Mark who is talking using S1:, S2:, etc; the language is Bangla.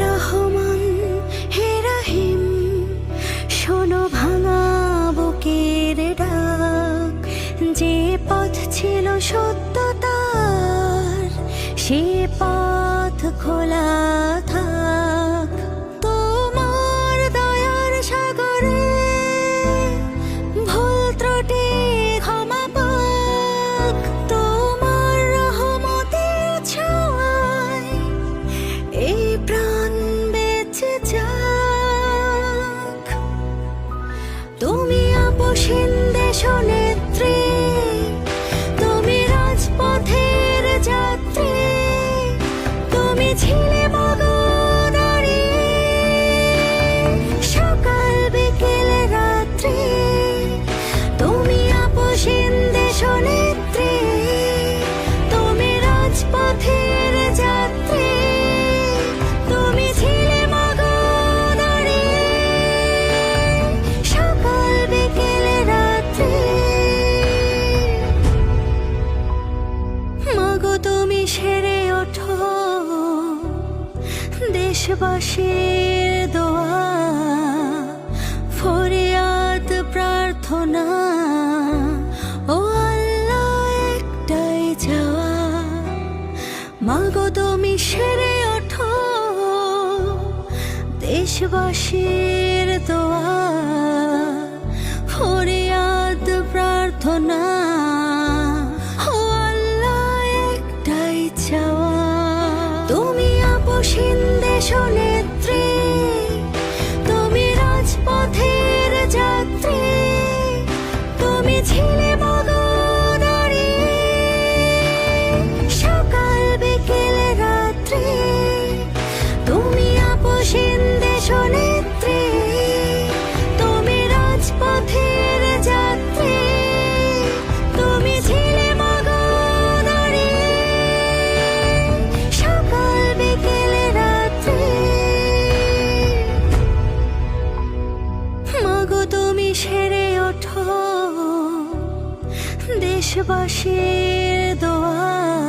S1: রহমান হে শোনো ভাঙা বুকের ডাক। যে পথ ছিল সত্যতার সে পথ খোলা আপসীন দেশবাসীর দোয়া ফরিয়াদ প্রার্থনা ও আল্লাহ একটাই যাওয়া মাগো তুমি সেরে দেশবাসীর দোয়া। আপসীন তুমি রাজপথের যাত্রী তুমি ছিলে সেরে ওঠো। দেশবাসীর দোয়া।